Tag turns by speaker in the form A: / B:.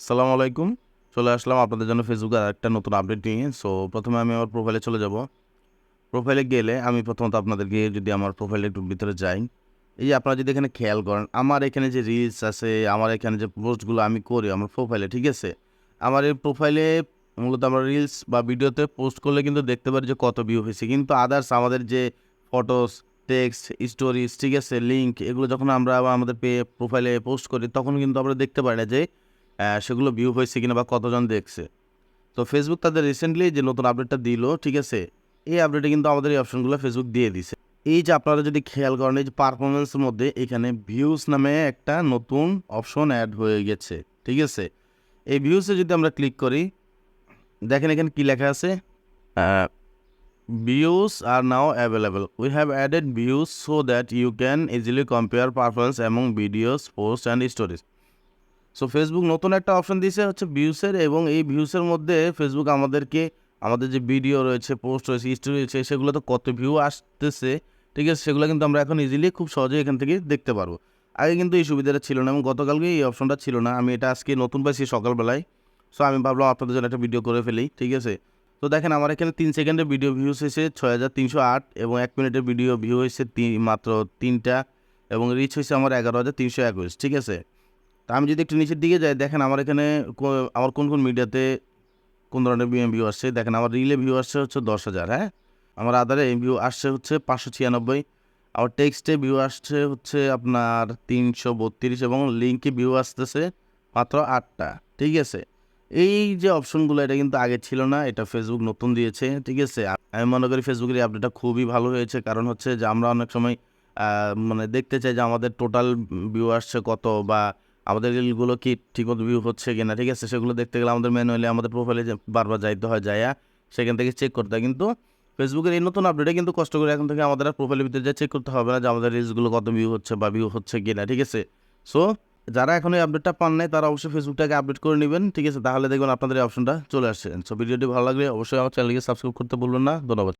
A: সালাম আলাইকুম। চলে আসলাম আপনাদের জন্য ফেসবুকে আর একটা নতুন আপডেট নিয়ে। সো প্রথমে আমি আমার প্রোফাইলে চলে যাব। প্রোফাইলে গেলে আমি প্রথমত আপনাদেরকে যদি আমার প্রোফাইলে একটু ভিতরে যাই, এই যে আপনারা যদি এখানে খেয়াল করেন, আমার এখানে যে রিলস আছে, আমার এখানে যে পোস্টগুলো আমি করি আমার প্রোফাইলে ঠিক আছে? আমার এই প্রোফাইলে মূলত আমরা রিলস বা ভিডিওতে পোস্ট করলে কিন্তু দেখতে পারি যে কত ভিউ হয়েছে। কিন্তু আদার্স আমাদের যে ফটোস টেক্সট স্টোরিজ ঠিক আছে? লিঙ্ক এগুলো যখন আমরা আমাদের পে প্রোফাইলে পোস্ট করি, তখন কিন্তু আমরা দেখতে পারি না যে সেগুলো ভিউ হয়েছে কিনা বা কতজন দেখছে। তো ফেসবুক তাদের রিসেন্টলি যে নতুন আপডেটটা দিল, ঠিক আছে, এই আপডেটে কিন্তু আমাদের এই অপশনগুলো ফেসবুক দিয়ে দিছে। এই যে আপনারা যদি খেয়াল করেন, এই যে পারফরমেন্সের মধ্যে এখানে ভিউজ নামে একটা নতুন অপশন অ্যাড হয়ে গেছে, ঠিক আছে। এই ভিউসে যদি আমরা ক্লিক করি, দেখেন এখানে কি লেখা আছে? Views R now available we have added views so that you can easily compare performance among videos post and stories so Facebook নতুন একটা অপশন দিয়েছে হচ্ছে ভিউসের এবং এই ভিউসের মধ্যে ফেসবুক আমাদেরকে, আমাদের যে ভিডিও রয়েছে পোস্ট রয়েছে স্টোরি রয়েছে, সেগুলো তো কত ভিউ আসতেছে, ঠিক আছে? সেগুলো কিন্তু আমরা এখন ইজিলি খুব সহজেই এখান থেকে দেখতে পারব। আগে কিন্তু এই সুবিধাটা ছিল না এবং গতকালকে এই অপশনটা ছিল না। আমি এটা আজকে নতুন পাইছি সকালবেলায়। সো আমি ভাবলাম আপনাদের জন্য একটা ভিডিও করে ফেলি, ঠিক আছে? তো দেখেন আমার এখানে তিন সেকেন্ডের ভিডিও ভিউস হয়েছে ছয় হাজার তিনশো আট এবং এক মিনিটের ভিডিও ভিউ হয়েছে মাত্র তিনটা এবং রিচ হয়েছে আমার এগারো হাজার তিনশো একুশ, ঠিক আছে? তা আমি যদি একটু নিচের দিকে যাই, দেখেন আমার এখানে আমার কোন কোন মিডিয়াতে কোন ধরনের ভিউ আসছে, দেখেন আমার রিলে ভিউ আসছে হচ্ছে দশ হাজার হ্যাঁ? আমার আধারে ভিউ আসছে হচ্ছে পাঁচশো ছিয়ানব্বই, আমার টেক্সটে ভিউ আসছে হচ্ছে আপনার তিনশো বত্রিশ এবং লিঙ্কে ভিউ আসতেছে মাত্র আটটা, ঠিক আছে? এই যে অপশনগুলো এটা কিন্তু আগে ছিল না, এটা ফেসবুক নতুন দিয়েছে, ঠিক আছে? আমি মনে করি ফেসবুকের এই আপডেটটা খুবই ভালো হয়েছে, কারণ হচ্ছে যে আমরা অনেক সময় মানে দেখতে চাই যে আমাদের টোটাল ভিউ আসছে কত বা আমাদের রিলগুলো কি ঠিকমতো ভিউ হচ্ছে কিনা, ঠিক আছে? সেগুলো দেখতে গেলে আমাদের ম্যানুয়ালি আমাদের প্রোফাইলে বারবার যাইতে হয়, যাইয়া সেখান থেকে চেক করতে হয়। কিন্তু ফেসবুকের এই নতুন আপডেটে কিন্তু কষ্ট করে এখন থেকে আমাদের প্রোফাইলের ভিতরে যা চেক করতে হবে না যে আমাদের রিলসগুলো কত ভিউ হচ্ছে বা ভিউ হচ্ছে কিনা, ঠিক আছে? সো যারা এখন এই আপডেটটা পান নাই, তারা অবশ্যই ফেসবুকটাকে আপডেট করে নেবেন, ঠিক আছে? তাহলে দেখবেন আপনাদের এই অপশনটা চলে আসছে। সো ভিডিওটি ভালো লাগলে অবশ্যই আমার চ্যানেলকে সাবস্ক্রাইব করতে বলবেন না। ধন্যবাদ।